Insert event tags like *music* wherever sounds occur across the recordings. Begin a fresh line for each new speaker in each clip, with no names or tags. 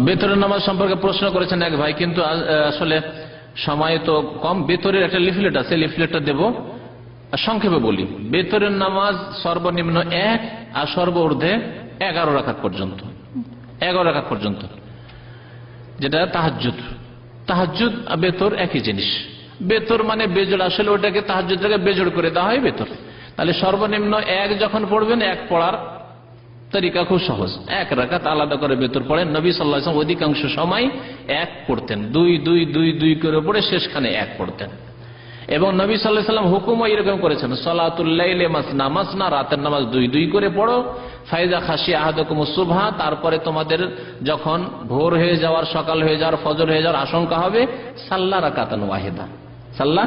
বেতরের নামাজ সম্পর্কে প্রশ্ন করেছেন এক ভাই, কিন্তু আসলে সময় তো কম। বেতরের একটা লিফলেট আছে লিফলেটটা দেব। সংক্ষেপে বলি বেতরের নামাজ সর্বনিম্ন এক আর সর্ব ঊর্ধ্বে এগারো রাখাত পর্যন্ত। এগারো রাখাত পর্যন্ত। যেটা তাহাজুদ তাহাজুদ আর বেতর একই জিনিস। বেতর মানে বেজোড়, আসলে ওটাকে তাহাজুদটাকে বেজোড় করে দেওয়া হয় বেতর তাহলে সর্বনিম্ন এক যখন পড়বেন, এক পড়ার তরিকা খুব সহজ। এক রাকাত আলাদা করে বেতর পড়েন। নবী সাল্লাহ অধিকাংশ সময় এক পড়তেন। দুই দুই দুই দুই করে পড়ে শেষখানে এক পড়তেন। এবং নবী সাল্লাহ সাল্লাম হুকুম এরকম করেছেন মাসনা রাতের নামাজ দুই দুই করে পড়ো। ফাইজা খাসি আহাদকুম সুভা তারপরে তোমাদের যখন ভোর হয়ে যাওয়ার, সকাল হয়ে যাওয়ার, ফজর হয়ে যাওয়ার আশঙ্কা হবে, সাল্লা রাকাতান ওয়াহেদা। সাল্লা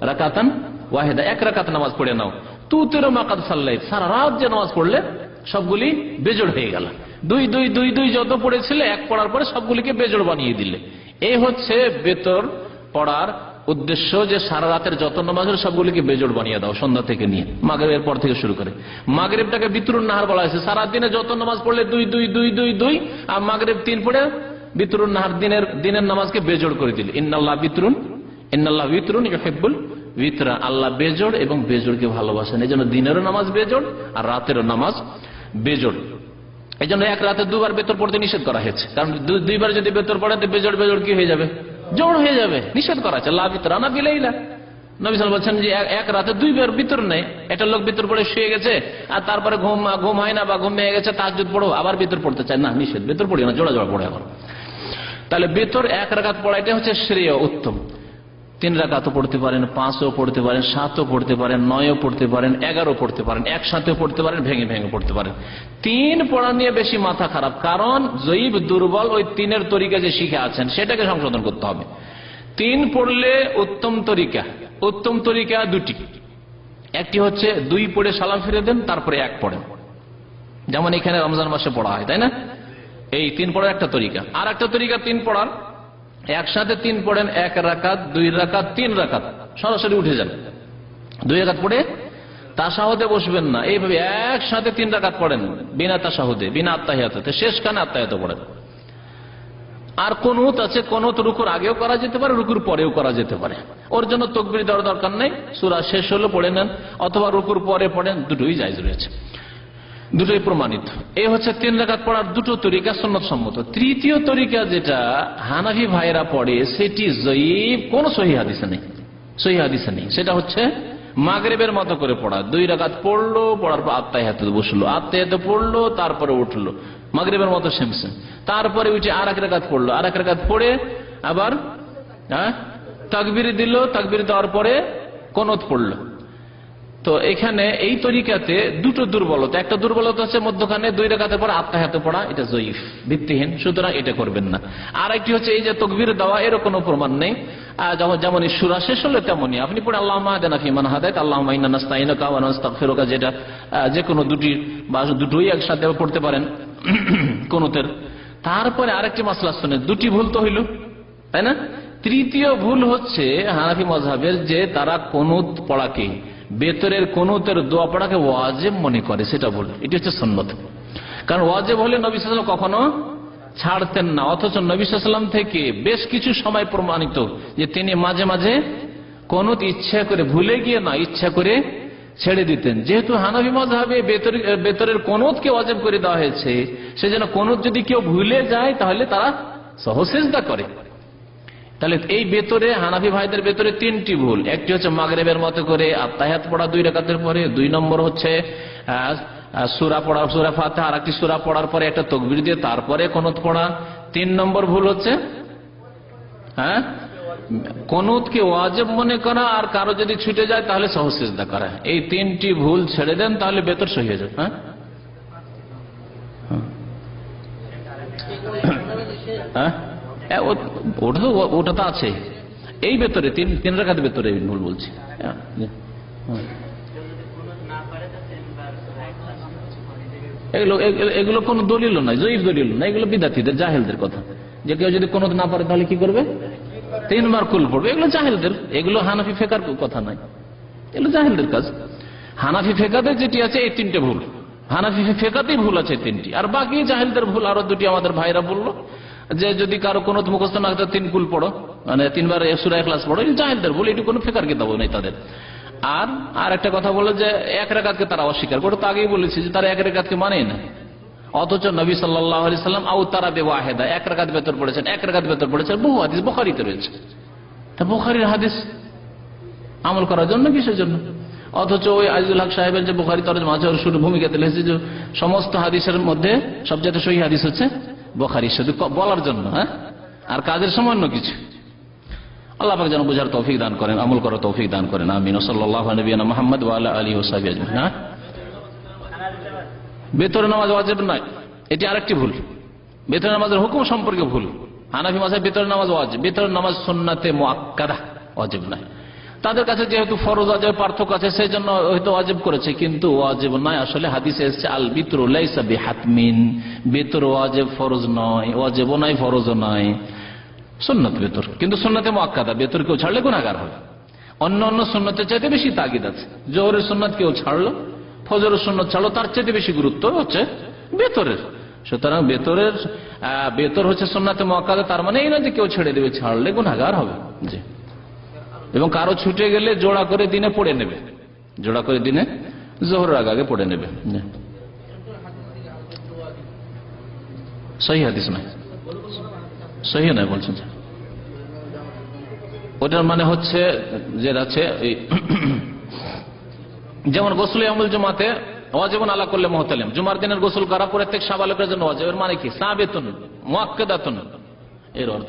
রাকাতান ওয়াহেদা। এক রাকাত নামাজ পড়ে নাও। তু তেরো মাকাত সাল্লাই সারা রাত যে নামাজ পড়লে সবগুলি বেজোড় হয়ে গেল। দুই দুই দুই দুই যত পড়েছিলে, এক পড়ার পরে সবগুলিকে বেজোড় বানিয়ে দিলে। এই হচ্ছে বেতর পড়ার উদ্দেশ্য যে সারা রাতের যত নামাজ সবগুলিকে বেজোড় বানিয়ে দাও সন্ধ্যা থেকে নিয়ে, মাগরেবের পর থেকে শুরু করে। মাগরেবটাকে বিতরুন নাহার বলা হয়েছে। সারা দিনে যত নামাজ পড়লে দুই দুই দুই দুই দুই, আর মাগরেব তিন পড়ে বিতরুন নাহার দিনের দিনের নামাজকে বেজোড় করে দিল। ইন্নাল্লাহ বিতরুন ইন্নাল্লাহ বিতরুন ইহেব্বুল বিতরা। আল্লাহ বেজোড় এবং বেজোড়কে ভালোবাসেন। এই জন্য দিনেরও নামাজ বেজোড় আর রাতেরও নামাজ বেজোড়। এই জন্য এক রাতে দুবার বেতর পড়তে নিষেধ করা হয়েছে। কারণ দুইবার যদি বেতর পড়ে, তো বেজোড় বেজোড় কি হয়ে যাবে? জোড় হয়ে যাবে। নিষেধ করা আছে লাভ আনা বিলেইলা নবিসাল বলছেন যে এক- রাতে নেই একটা লোক পড়ে শুয়ে গেছে, আর তারপরে ঘুম ঘুম হয় না বা ঘুম ভেঙে গেছে তার পড়ো, আবার পড়তে চায়। না, নিষেধ। পড়ি না, জোড়া পড়ে তাহলে বেতর এক রাকাত পড়াইটা হচ্ছে শ্রেয় উত্তম। তিন রাকাতও পড়তে পারেন, পাঁচও পড়তে পারেন, সাতও পড়তে পারেন, নয়ও পড়তে পারেন এগারো পড়তে পারেন, একসাথেও পড়তে পারেন, ভেঙে ভেঙে পড়তে পারেন। তিন পড়া নিয়ে বেশি মাথা খারাপ, কারণ জৈব দুর্বল ওই তিনের তরিকা যে শিখে আছেন, সেটাকে সংশোধন করতে হবে। তিন পড়লে উত্তম তরিকা উত্তম তরিকা দুটি। একটি হচ্ছে দুই পড়ে সালাম ফিরে দেন, তারপরে এক পড়েন। যেমন এখানে রমজান মাসে পড়া হয়, তাই না? এই তিন পড়ার একটা তরিকা। আর একটা তরিকা তিন পড়ার একসাথে তিন পড়েন, এক রাকাত, দুই রাকাত, তিন রাকাত। সরাসরি উঠে যান। দুই রাকাত পড়ে তাসাহদে বসবেন না। এইভাবে একসাথে তিন রাকাত পড়েন, বিনা তাসাহদে, বিনা আত্মাহিয়াতে শেষ কানে আত্মাহিয়াত পড়েন। আর কোনুত আছে কোনুত রুকুর আগেও করা যেতে পারে, রুকুর পরেও করা যেতে পারে। ওর জন্য তকবির দেওয়ার দরকার নেই। সুরা শেষ হলে পড়ে নেন, অথবা রুকুর পরে পড়েন, দুটোই জায়জ রয়েছে। দুটোই প্রমাণিত। এই হচ্ছে তিন রেখাত পড়ার দুটো তরিকা সন্ন্যত সম্মত তৃতীয় তরিকা যেটা হানাফি ভাইরা পড়ে, সেটি জয়ীব, কোন সহি হাদিসে নেই। সহি হাদিসে নেই। সেটা হচ্ছে মাগরেবের মতো করে পড়া। দুই রাকাত পড়ল, পড়ার পর আত্মায় হাতে বসল। আত্মায় হাতে পড়ল, তারপরে উঠল। মাগরেবের মতো সেম সেম তারপরে উঠে আর এক রেখাত পড়ল। আর এক রেখাত পড়ে আবার হ্যাঁ? তাকবির দিল, তাকবির দেওয়ার পরে কোনত পড়ল। তো এখানে এই তরিকাতে দুটো দুর্বলতা। একটা দুর্বলতা হচ্ছে মধ্যখানে দুই রেখাতে পর আত্মাহাতে পড়া, এটা জয়ীফ, ভিত্তিহীন, সুতরাং এটা করবেন না। আর একটি হচ্ছে এই যে তকবির দেওয়া এর কোনো প্রমাণ নেই। যেমন সুরা শেষ হলে তেমনই। আপনি পড়ে আল্লাহ হাদায়ত আল্লাহ যেটা যে কোনো দুটি বা দুটোই একসাথে পড়তে পারেন *clears throat* কোনতের। তারপরে আরেকটি মাসলা শুনে, দুটি ভুল তো হইল, তাই না? তৃতীয় ভুল হচ্ছে হানাফি মজাবের যে তারা কোনুত পড়াকে বেতরের কোনুতের দোয়া পড়াকে ওয়াজেব মনে করে, সেটা ভুল। এটি হচ্ছে সন্ন্যত কারণ ওয়াজেব হলে নবী সাল্লাম কখনো ছাড়তেন না, অথচ নবী থেকে বেশ কিছু সময় প্রমাণিত যে তিনি মাঝে মাঝে কোনুত ইচ্ছা করে ভুলে গিয়ে না, ইচ্ছা করে ছেড়ে দিতেন। যেহেতু হানাফি মজাবে বেতরের কোনুতকে অজেব করে দেওয়া হয়েছে, সেজন্য কোনুত যদি কেউ ভুলে যায়, তাহলে তারা সহসেজদা করে। তাহলে এই বেতরে হানাফি ভাইদের বেতরে তিনটি ভুল। একটি হচ্ছে মাগরেবের মতো করে আত্মাহাত পড়া দুই রেখাতের পরে, দুই নম্বর হচ্ছে সুরা পড়া, সুরা ফাতে আর একটি সুরা পড়ার পরে একটা তকবির দিয়ে তারপরে কোনত পড়া। তিন নম্বর ভুল হচ্ছে হ্যাঁ? কোনুতকে ওয়াজেব মনে করা আর কারও যদি ছুটে যায় তাহলে সহসেজদা করা। এই তিনটি ভুল ছেড়ে দেন তাহলে বেতর সহি হয়ে যাবে হ্যাঁ? হ্যাঁ? ওটা ওটা তো আছে। এই ভেতরে তিন তিন রেখাতে ভেতরে ভুল বলছি। হ্যাঁ, হ্যাঁ। এগুলো এগুলো- কোন দলিল নয় জয়ীব দলিল না এগুলো বিদ্যার্থীদের জাহেলদের কথা। যে কেউ যদি কোনো না পারে তাহলে কি করবে? তিনবার কুল পড়বে এগুলো জাহেলদের। এগুলো হানাফি ফেকার কথা নাই এগুলো জাহেলদের কাজ। হানাফি ফেকাতে যেটি আছে এই তিনটে ভুল। হানাফি ফেকাতেই ভুল আছে তিনটি। আর বাকি জাহেলদের ভুল আরও দুটি আমাদের ভাইরা বলল। যে যদি কারও কোনো মুখস্থ না হতো তিন কুল পড়ো। মানে তিনবার সুরায় ক্লাস পড়ো জাহেলদের বলে এটি কোনো ফেকার কিতাব নেই তাদের। আর আর একটা কথা বলে যে, এক রেখাতকে তারা অস্বীকার করে। তো আগেই বলেছি যে তারা এক রেখাতকে মানেই না। অথচ নবী সাল্লাম, আউ তারা বেওয়াহেদা এক রেখাত ভেতর পড়েছেন, এক রেখাত ভেতর পড়েছেন। বহু হাদিস বোখারিতে রয়েছে। তা বোখারির হাদিস আমল করার জন্য কিসের জন্য অথচ ওই আজিজুল হক সাহেবের যে বুখারি তরজ মাঝে শুরু ভূমিকাতে লিখেছে যে, সমস্ত হাদিসের মধ্যে সবচেয়ে সহি হাদিস হচ্ছে বোখারি শুধু বলার জন্য হ্যাঁ? আর কাজের সামান্য কিছু। আল্লাহ যেন বুঝার তৌফিক দান করেন, আমল করার তৌফিক দান করেন, আমিন। মোহাম্মদ ওয়ালা আলী আজমিন হ্যাঁ? বেতরে নামাজ ওয়াজেব নয়, এটি আরেকটি ভুল। বেতরে নামাজের হুকুম সম্পর্কে ভুল। হানাফি মাসায় বেতরে নামাজ ওয়াজিব বেতরে নামাজ সুন্নাতে মোয়াক্কাদা ওয়াজিব নয়। তাদের কাছে যেহেতু ফরজ অজেব পার্থক্য আছে সেই জন্য হয়তো অজেব করেছে। কিন্তু ওয়াজিব নয়, আসলে হাদিসে এসছে, আল বিতর লাইসা বিহাতমিন। বেতর ওয়াজেব ফরজ নয়, ওয়াজেবও নয়, ফরজও নয়। সুন্নত বেতর। কিন্তু সুন্নতে মোয়াক্কাদা বেতর কেউ ছাড়লে গুণাগার হবে। অন্য অন্য সুন্নতের চাইতে বেশি তাগিদ আছে। জোহরের সুন্নত কেউ ছাড়লো, ফজরের সুন্নত ছাড়লো, তার চাইতে বেশি গুরুত্ব হচ্ছে বেতরের। সুতরাং বেতরের বেতর হচ্ছে সুন্নাতে মোয়াক্কাদা তার মানে এই না যে কেউ ছেড়ে দেবে, ছাড়লে গুণাগার হবে। জি। এবং কারও ছুটে গেলে জোড়া করে দিনে পড়ে নেবে। জোড়া করে দিনে জোহর আগে আগে পড়ে নেবে। সহি হাদিস নয়। সহি নয় বলছেন। ওটার মানে হচ্ছে যে আছে *clears throat* যেমন গোসল আমল জমাতে ওয়াজেবন আলা করলে মহতালিম। জুমার দিনের গোসল করা প্রত্যেক সাবালকের জন্য ওয়াজেবের মানে কি? সাবেতন, মোয়াক্কেদাতন। এর অর্থ।